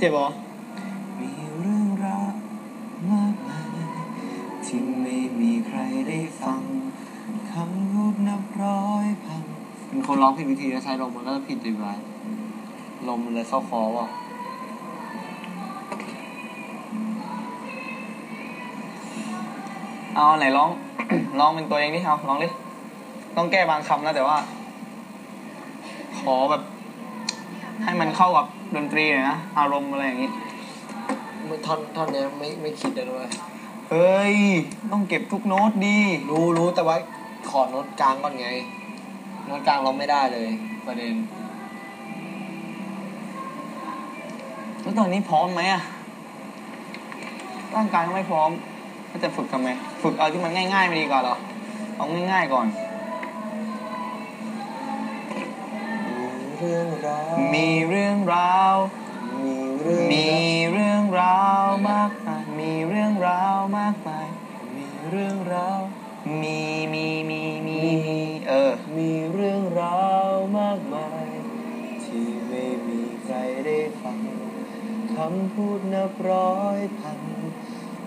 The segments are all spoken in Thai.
เจ็บเหรอมีเรื่องราวมากมายที่ไม่มีใครได้ฟังคำพูดนับร้อยพันเป็นคนร้องผิดวิธีแล้วใช้ลมมันก็ผิดดีไปลมมันเลยเข้าคอว่ะเอาไหนร้อง ร้องเป็นตัวเองดิเอาร้องดิต้องแก้บางคำนะแต่ว่า ขอแบบ ให้มันเข้ากับ ดนตรีหน่อยนะ อารมณ์อะไรอย่างงี้มือท่อนท่อนเนี้ยไม่ไม่คิดเลยด้วยเฮ้ย ต้องเก็บทุกโน้ตดี รู้รู้แต่ว่าขอโน้ตกลางก่อนไง โน้ตกลางเราไม่ได้เลย ประเด็น แล้วตอนนี้พร้อมไหมอะร่างกายก็ไม่พร้อมก็จะฝึกทำไม ฝึกเอาที่มันง่ายๆไม่ดีกว่าเหรอ เอาง่ายๆก่อน รื่องราว มีเรื่องราว มีเรื่องมีเรื่องราวมากมาย มีเรื่องราวมากมาย มีเรื่องราวมีมีมีมีมีเออ มีเรื่องราวมากมาย ที่ไม่มีใครได้ฟังคำพูดนับร้อยพัน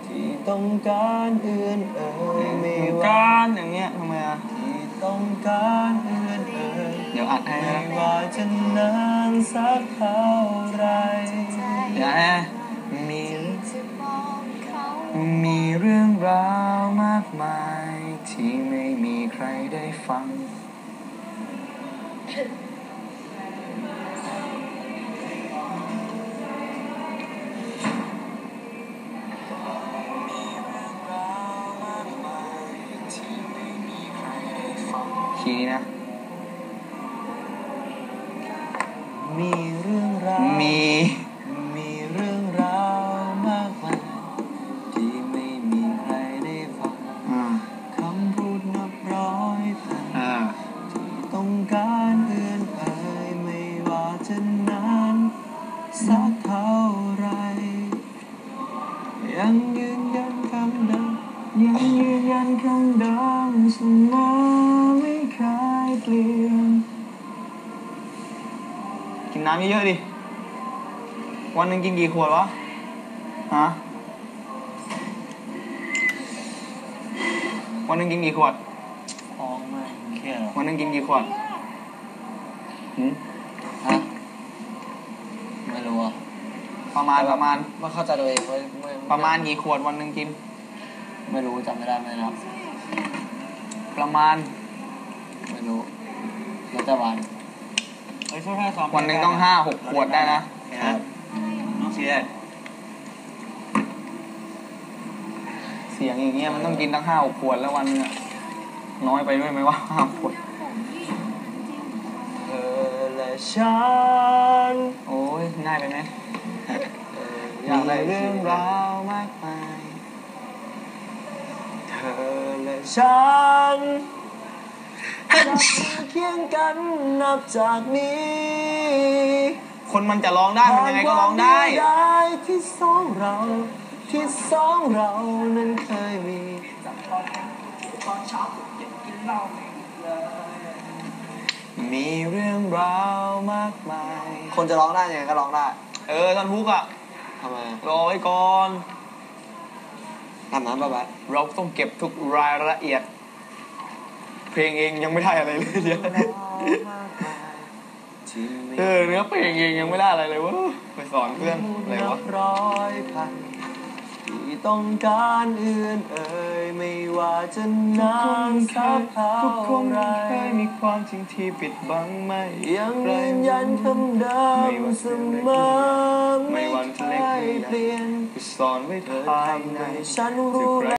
ที่ต้องการเอื่นเอ่ยไม่กาว่ารอย่างเงี้ยทำไมอะที่ต้องการเอื่นเอ่ยเดี๋ยว อัดให้ไม่นะว่าจะนานสักเท่าไรเดี๋ยวให้มีมีเรื่องราวมากมาย ที่ไม่มีใครได้ฟังคีย์นี้นะ มีเรื่องราวมี มีเรื่องราวมากมายที่ไม่มีใครได้ฟังอ่าคำพูดนับร้อยพันอ่าที่ต้องการเอื่นเอ่ยไม่ว่าจะนานสักเท่าไรยังยืนยันคำเดิมยังยืนยันคำเดิมเสมอไม่เคยเปลี่ยน กินน้ำเยอะๆดิ วันหนึ่งกินกี่ขวดวะ ฮะ วันหนึ่งกินกี่ขวดท้องไม่เครียดหรอวันหนึ่งกินกี่ขวดหืมฮะ ไม่รู้อะประมาณประมาณ ไม่เข้าใจตัวเองไม่ไม่ประมาณกี่ขวดวันหนึ่งกิน ไม่รู้จำไม่ได้ไม่นับ ประมาณ ไม่รู้แล้วแต่วัน เฮ้ยช่วยแม่ซ้อมวันหนึ่งต้องห้าหกขวดได้นะครับน้องเชียร์เสียงอย่างเงี้ยมันต้องกินตั้งห้าหกขวดแล้ววันหนึงอะน้อยไปด้วยไหมว่าห้าขวด เธอและฉันโอ้ยง่ายไปไหมเออออยากากได้ได้เรื่เรื่อองงราราววมากมาย เธอและฉันจะ เคียงกันนับจากนี้คนมันจะร้องได้มันยังไงก็ร้องได้ผ่านความได้ที่สองเราที่สองเรานั้นเคยมีมีเรื่องราวมากมาย คนจะร้องได้ยังไงก็ร้องได้ เออตอนฮุกอะทำไมรอไว้ก่อนทำนั้นป่ะบัสเราต้องเก็บทุกรายละเอียด เพลงเองยังไม่ได้อะไรเลยเดี๋ยวเออเนื้อเพลงเองยังไม่ได้อะไรเลยวะไปสอนเพื่อนอะไรนัวะบร้อยพันที่ต้องการอื่นเอ่ยไม่ว่าจะนานสักเท่าทุกคนไรเคยมีความจริงที่ปิดบังไม่ยังยืนยันคำเดิมเสมอไม่ไม่วันเคที่เล็กยเปลี่ยนสอนไว้เธอทางทำไหนให้ฉันรู้